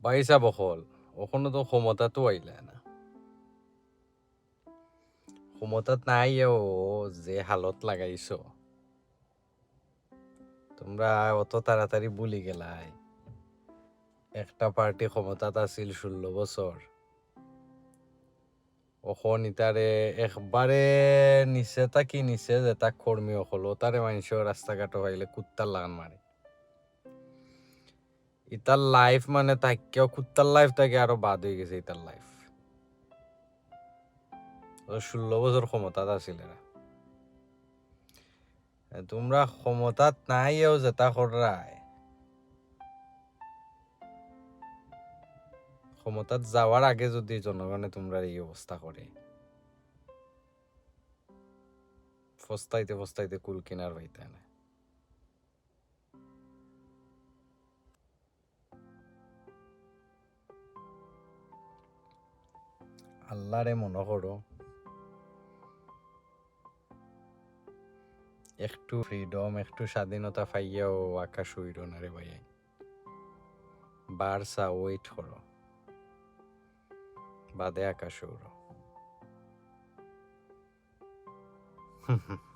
বাইসা বহল ওখানে তো ক্ষমতা তো আইলা না। ক্ষমতাত নাই ও, যে হালত লাগাইছ। তোমরা অত তাড়াতাড়ি ভুলি গেলাই। একটা পার্টি ক্ষমতাত আছিল ষোলো বছর অখন ইতারে একবারে নিচে তাকি নিচে যে তাক কর্মী অকল তারে মানুষ রাস্তাঘাট হইলে কুত্তার লাগান মারে ইতার লাইফ মানে তাকেও কুত্তার লাইফ তাকে আরও বাদ হয়ে গেছে ইতার লাইফ ষোলো বছর ক্ষমতাত আছিল তোমরা ক্ষমতাত নাইও যেটা করায় ক্ষমতাত যাওয়ার আগে যদি জনগণে তোমরা এই অবস্থা করে ফস্তাইতে ফস্তাইতে কুল কিনার হইতে না। আল্লাহরে মনে করো, একটু ফ্রিডম একটু স্বাধীনতা পাইয়াও আকাশ উইড না রে ভাই বারসা ওয়েট করো। বাদে আকাশ উড়ো।